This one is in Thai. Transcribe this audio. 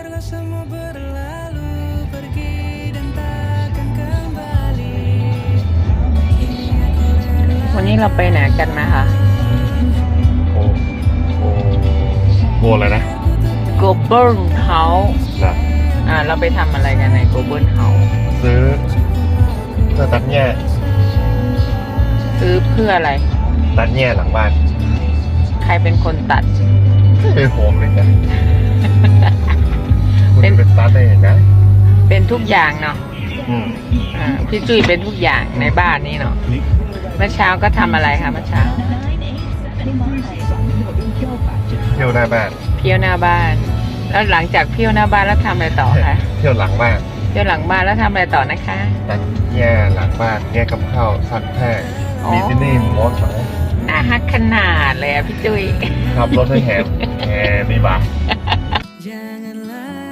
biarlah semua berlalu pergi dan takkan kembali. Kini aku rela วันนี้เราไปไหนกันมาคะโอ้โอ้โบอะไรนะโกเบิลเฮาส์นะอ่าเราไปทำอะไรกันในโกเบิลเฮาส์ซื้อเพื่อตัดแง่ซื้อเพื่ออะไร ตัดแง่หลังบ้าน ใครเป็นคนตัดเป็นโฮมเลยจ้ะคุณ เป็นเป็นตัดได้ยังไงเป็นทุกอย่างเนาะอืมอ่าพี่จุ้ยเป็นทุกอย่างในบ้านนี้เนาะนี่เมื่อเช้าก็ทำอะไรคะเมื่อเช้าเที่ยวหน้าบ้านเที่ยวหน้าบ้าน แล้วหลังจากเที่ยวหน้าบ้านแล้วทำอะไรต่อคะเที่ยวหลังบ้านเที่ยวหลังบ้านแล้วทำอะไรต่อนะคะตัดแง่หลังบ้านแง่กับข้าวซักผ้าอ๋อมีที่นี่มอสไหมน่าฮักขนาดเลยอะพี่จุ้ยขับรถให้แหมแหมมีบัก Janganlah